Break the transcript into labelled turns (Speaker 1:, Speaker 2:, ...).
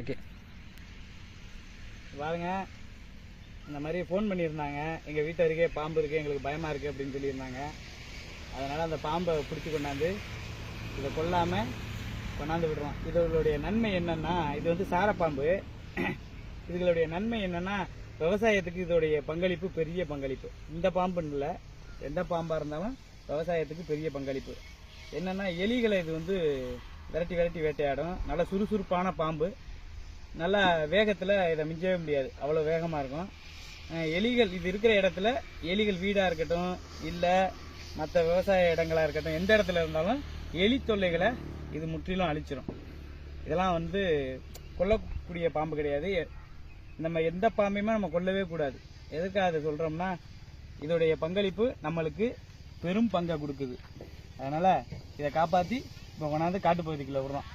Speaker 1: Okay. பாருங்க இந்த மாதிரி ஃபோன் பண்ணியிருந்தாங்க. எங்கள் வீட்டு அருகே பாம்பு இருக்குது எங்களுக்கு பயமாக இருக்குது அப்படின்னு சொல்லியிருந்தாங்க. அதனால் அந்த பாம்பை பிடிச்சி கொண்டாந்து இதை கொல்லாமல் கொண்டாந்து விடுறோம். இதனுடைய நன்மை என்னன்னா இது வந்து சாரப்பாம்பு இதுகளுடைய நன்மை என்னென்னா விவசாயத்துக்கு இதோடைய பங்களிப்பு பெரிய பங்களிப்பு. இந்த பாம்புன்னு இல்லை எந்த பாம்பாக இருந்தாலும் விவசாயத்துக்கு பெரிய பங்களிப்பு. என்னென்னா எலிகளை இது வந்து விரட்டி விரட்டி வேட்டையாடும். நல்ல சுறுசுறுப்பான பாம்பு. நல்லா வேகத்தில் இதை மிஞ்சவே முடியாது. அவ்வளோ வேகமாக இருக்கும். எலிகள் இது இருக்கிற இடத்துல எலிகள் வீடாக இருக்கட்டும் இல்லை மற்ற விவசாய இடங்களாக இருக்கட்டும் எந்த இடத்துல இருந்தாலும் எலி தொல்லைகளை இது முற்றிலும் அழிச்சிரும். இதெல்லாம் வந்து கொல்லக்கூடிய பாம்பு கிடையாது. நம்ம எந்த பாம்பையுமே நம்ம கொல்லவே கூடாது. எதுக்காக அதை சொல்கிறோம்னா இதோடைய பங்களிப்பு நம்மளுக்கு பெரும் பங்கை கொடுக்குது. அதனால் இதை காப்பாற்றி இப்போ கொண்டாந்து காட்டுப்பகுதிக்குள்ளே விடுறோம்.